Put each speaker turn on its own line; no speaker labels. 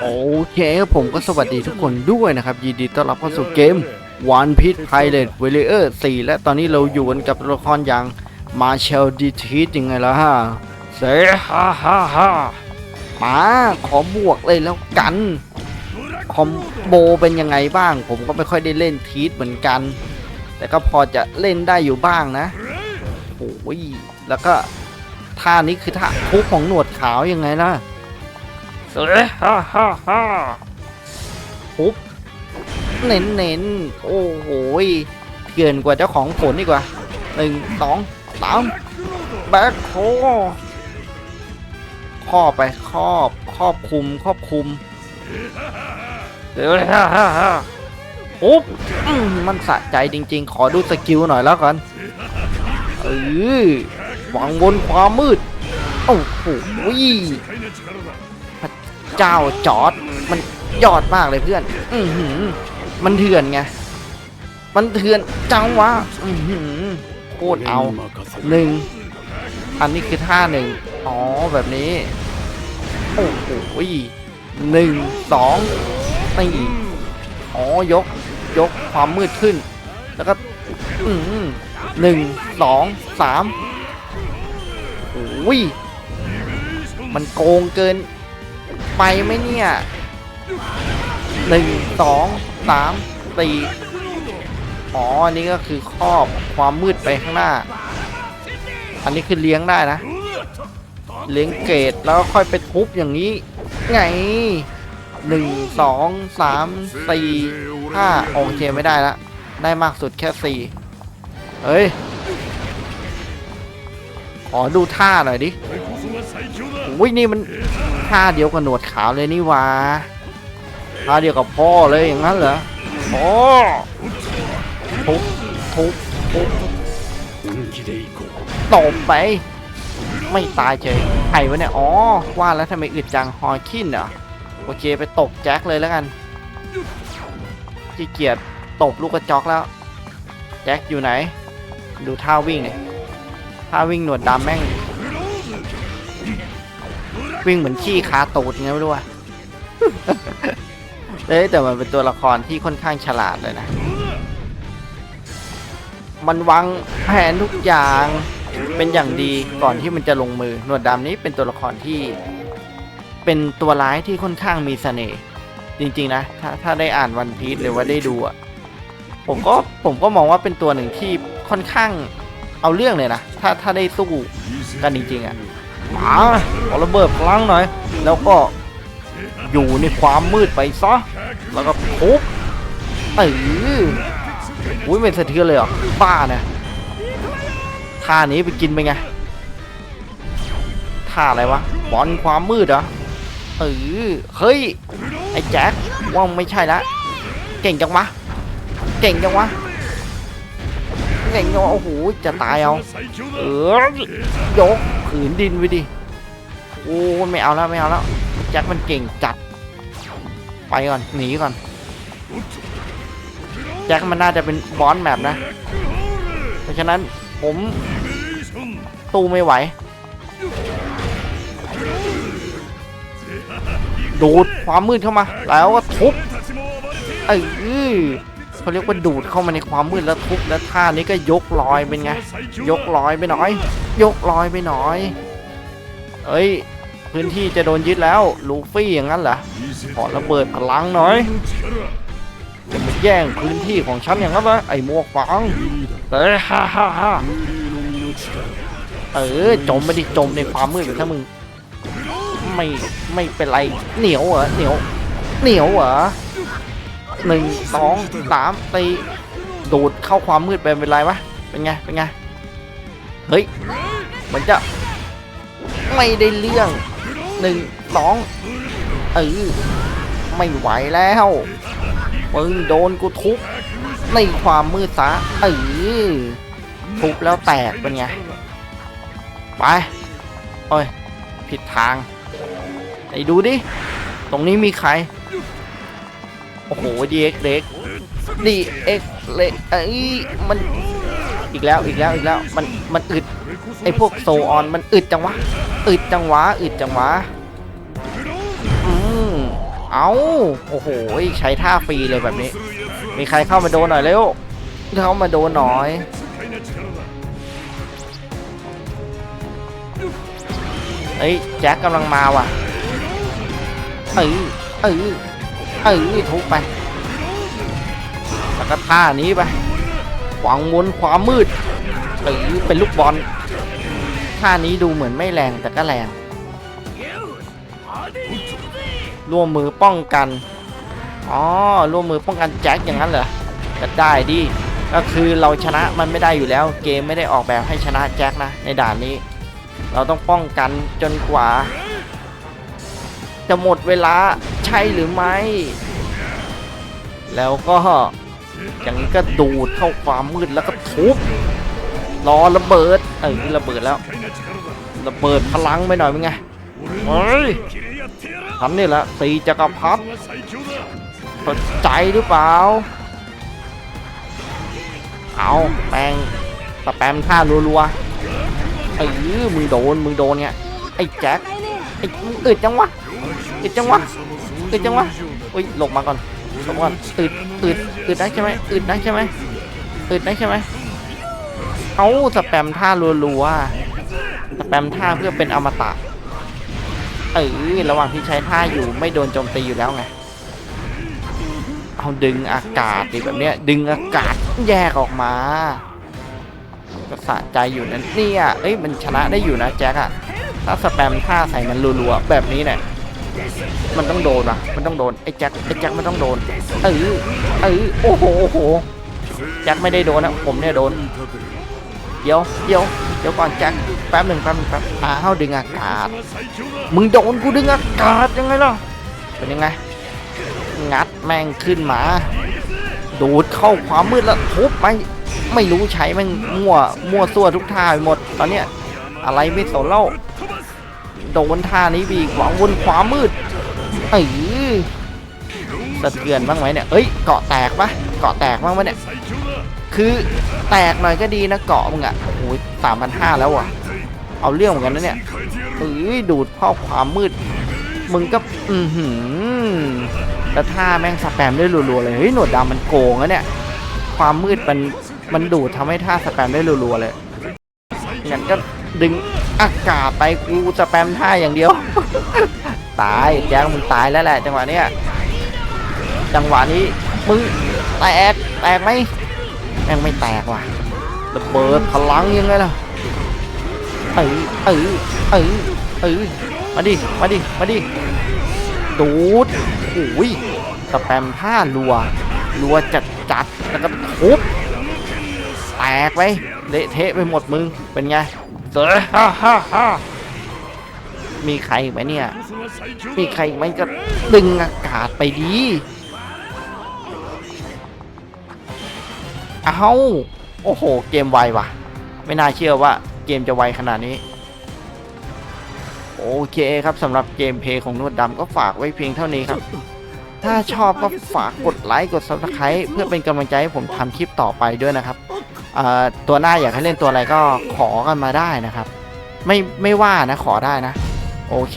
โอเคครับผมก็สวัสดีทุกคนด้วยนะครับ ยินดีต้อนรับเข้าสู่เกม One Piece Pilot Warrior 4และตอนนี้เราอยู่กันกับตัวละครอย่างมาเชลดีทียังไงล่ะฮะเซฮ่าฮ่าฮ่ามาขอบวกเลยแล้วกันคอมโบเป็นยังไงบ้าง ผมก็ไม่ค่อยได้เล่นทีสเหมือนกัน แต่ก็พอจะเล่นได้อยู่บ้างนะโอ้ยแล้วก็ท่านี้คือท่าคุกของหนวดขาวยังไงล่ะ เอ้ยฮ่าฮ่าฮ่าปุ๊บเน้นเน้นๆโอ้โหยเกินกว่าเจ้าของผลดีกว่าหนึ่งสองสามแบ็คโฮครอบไปครอบครอบคุมครอบคุมเดี๋ยวฮ่าฮ่าฮ่าปุ๊บอืมมันสะใจจริง ๆ ขอดูสกิลหน่อยแล้วกันเออหวังบนความมืดโอ้โห เจ้าจอร์ดมันยอดมากเลยเพื่อน อือหือ มันเถื่อนไง มันเถื่อนจังวะ อือหือโคตรเอาหนึ่งอันนี้คือท่าหนึ่งอ๋อแบบนี้ โอ้โหหนึ่งสองนี่อ๋อยก ยกความมืดขึ้น แล้วก็อืมหนึ่งสองสามโอ้ยมันโกงเกิน ไปไหมเนี่ยหนึ่งสองสามสี่อ๋ออันนี้ก็คือครอบความมืดไปข้างหน้า อันนี้คือเลี้ยงได้นะ เลี้ยงเกรดแล้วก็ค่อยไปทุบอย่างนี้ ไงหนึ่งสองสามสี่ห้าโอเคไม่ได้ละ ได้มากสุดแค่สี่เฮ้ย ขอดูท่าหน่อยดิอุ้ยนี่มันท่าเดียวกับหนวดขาวเลยนี่วะท่าเดียวกับพ่อเลยอย่างนั้นเหรอโอ้ทุบทุบทุบตบไป ไม่ตายเฉยไข่วะเนี่ย อ๋อ ว่าแล้วทำไมอึดจังฮอร์คินเหรอโอเคไปตบแจ็คเลยแล้วกันขี้เกียจตบลูกกระจอกแล้ว แจ็คอยู่ไหน ดูท่าวิ่งเนี่ย ท่าวิ่งหนวดดำแม่ง วิ่งเหมือนขี้คาตูดไงไม่รู้อะเอ้แต่มันเป็นตัวละครที่ค่อนข้างฉลาดเลยนะ มันวางแผนทุกอย่างเป็นอย่างดีก่อนที่มันจะลงมือ หนวดดำนี้เป็นตัวละครที่ เป็นตัวร้ายที่ค่อนข้างมีเสน่ห์จริงๆนะ ถ้าถ้าได้อ่านวันพีซหรือว่าได้ดูอะผมก็ผมก็มองว่าเป็นตัวหนึ่งที่ค่อนข้าง เอาเรื่องเลยนะ ถ้าถ้าได้สู้กันจริงๆอะมาขอระเบิดพลังหน่อย แล้วก็อยู่ในความมืดไปซะ แล้วก็ทุบเอออุ้ยเป็นสะเทือนเลยเหรอบ้าเนี่ยท่านี้ไปกินไปไงท่าอะไรวะบอลความมืดเหรอเออเฮ้ย ไอ้แจ็คว่าไม่ใช่ละ เก่งจังวะ เก่งจังวะ เก่งจังวะโอ้โหจะตายเอาเออยกผืนดินไปดิโอ้ยไม่เอาแล้วไม่เอาแล้วแจ็คมันเก่งจัด ไปก่อนหนีก่อน แจ็คมันน่าจะเป็นบอสแมปนะ เพราะฉะนั้นผมตู้ไม่ไหว ดูดความมืดเข้ามา แล้วก็ทุบเออ เขาเรียกว่าดูดเข้ามาในความมืดแล้วทุบแล้วท่านี้ก็ยกลอยเป็นไง ยกลอยไปหน่อย ยกลอยไปหน่อย เอ้ย พื้นที่จะโดนยึดแล้วลูฟี่อย่างนั้นเหรอขอระเบิดพลังหน่อยจะมาแย่งพื้นที่ของฉันอย่างนั้นเหรอไอ้หมวกฟังเอ้ยฮ่าฮ่าฮ่าเออจมไปดิจมในความมืดไปถ้ามึง ไม่ไม่เป็นไรเหนียวเหรอเหนียวเหนียวเหรอ หนึ่งสองสามตีดูดเข้าความมืดไปเป็นไรวะเป็นไงเป็นไงเฮ้ยมันจะไม่ได้เรื่องหนึ่งสองเออไม่ไหวแล้วมึงโดนกูทุบในความมืดซะเออทุบแล้วแตกเป็นไงไปโอ้ยผิดทางไหนดูดิ ตรงนี้มีใคร โอ้โหดีเอ็กเล็กดีเอ็กเล็กเอ้มันอีกแล้วอีกแล้วอีกแล้วมันมันอึดไอพวกโซออนมันอึดจังวะอึดจังวะอึดจังวะอืมเอาโอ้โหใช้ท่าฟรีเลยแบบนี้ มีใครเข้ามาโดนหน่อยเร็วเข้ามาโดนหน่อยเฮ้ยแจ็คกำลังมาว่ะเออเออ เออทุบไปแล้วก็ท่านี้ไปหวังมนความมืดเออเป็นลูกบอลท่านี้ดูเหมือนไม่แรงแต่ก็แรงร่วมมือป้องกันอ๋อร่วมมือป้องกันแจ็คอย่างนั้นเหรอก็ได้ดิก็คือเราชนะมันไม่ได้อยู่แล้ว เกมไม่ได้ออกแบบให้ชนะแจ็คนะ ในด่านนี้ เราต้องป้องกันจนกว่า จะหมดเวลา ใช่หรือไม่ แล้วก็อย่างนี้ก็ดูดเข้าความมืดแล้วก็ทุบรอระเบิด เออระเบิดแล้ว ระเบิดพลังไปหน่อยเป็นไงเฮ้ยฉันนี่แหละสีจักรพรรดิสนใจหรือเปล่า เอาแปงสแปมท่ารัวๆเออมึงโดน มึงโดนเนี่ย ไอ้แจ็ค ไอ้มึงอึดจังวะอึดจังวะ อึดจังวะอุ้ยหลบมาก่อนหลบมก่อนอึดอึดอึดได้ใช่ไหมอึดได้ใช่ไหมอึดได้ใช่ไหมเอาสแปมท่ารัวๆสแปมท่าเพื่อเป็นอมตะเออระหว่างที่ใช้ท่าอยู่ไม่โดนโจมตีอยู่แล้วไงเอาดึงอากาศดิแบบเนี้ยดึงอากาศแยกออกมาก็สะใจอยู่นั้นเนี่ยเอ้ยมันชนะได้อยู่นะแจ็คอะถ้าสแปมท่าใส่มันรัวๆแบบนี้เนี่ย มันต้องโดนว่ะ มันต้องโดน ไอ้แจ็ค ไอ้แจ็คมันต้องโดน เออเออโอ้โห โอ้โห แจ็คไม่ได้โดนนะผมเนี่ยโดน เดี๋ยว เดี๋ยว เดี๋ยวก่อนแจ็ค แป๊บหนึ่งแป๊บหนึ่งแป๊บอ้าวดึงอากาศ มึงโดนกูดึงอากาศยังไงล่ะ เป็นยังไง งัดแม่งขึ้นมา ดูดเข้าความมืดแล้วทุบไป ไม่รู้ใช้แม่งมั่ว มั่วซั่วทุกท่าไปหมด ตอนเนี้ยอะไรไม่สนเล่า โดนท่านี้บีกหวังวนความมืดเอ้สะเทือนบ้างไหมเนี่ยเอ้ยเกาะแตกปะเกาะแตกบ้างไหมเนี่ยคือแตกหน่อยก็ดีนะเกาะมึงอะโอ้ยสามพันห้าแล้วอะ เอาเรื่องเหมือนกันนะเนี่ยเอ้ยดูดเข้าความมืด มึงก็อือหือแล้วท่าแม่งสแปมได้รัวๆเลยเฮ้ยหนวดดำมันโกงอะเนี่ยความมืดมันมันดูดทำให้ท่าสแปมได้รัวๆเลยงั้นก็ ดึงอากาศไปกูสแปมท่าอย่างเดียว ตายแจ้งมึงตายแล้วแหละ จังหวะเนี้ยจังหวะนี้มึงแตกแตกไหมแม่งไม่แตกว่ะระเบิดพลังยังไงล่ะเออเออเออเออมาดิมาดิมาดิดูดโอ้ยสแปมผ้ารัวรัวจัดจัดแล้วก็ทุบแตกไปเละเทะไปหมดมึงเป็นไง เสือฮ่าฮ่าฮ่ามีใครไหมเนี่ย มีใครไหมก็ดึงอากาศไปดี เอาโอ้โห เกมไวว่ะ ไม่น่าเชื่อว่าเกมจะไวขนาดนี้ โอเคครับสำหรับเกมเพย์ของนวดดำก็ฝากไว้เพียงเท่านี้ครับ ถ้าชอบก็ฝากกดไลค์กด subscribe เพื่อเป็นกำลังใจให้ผมทำคลิปต่อไปด้วยนะครับ ตัวหน้าอยากให้เล่นตัวอะไรก็ขอกันมาได้นะครับ ไม่ไม่ว่านะขอได้นะ โอเค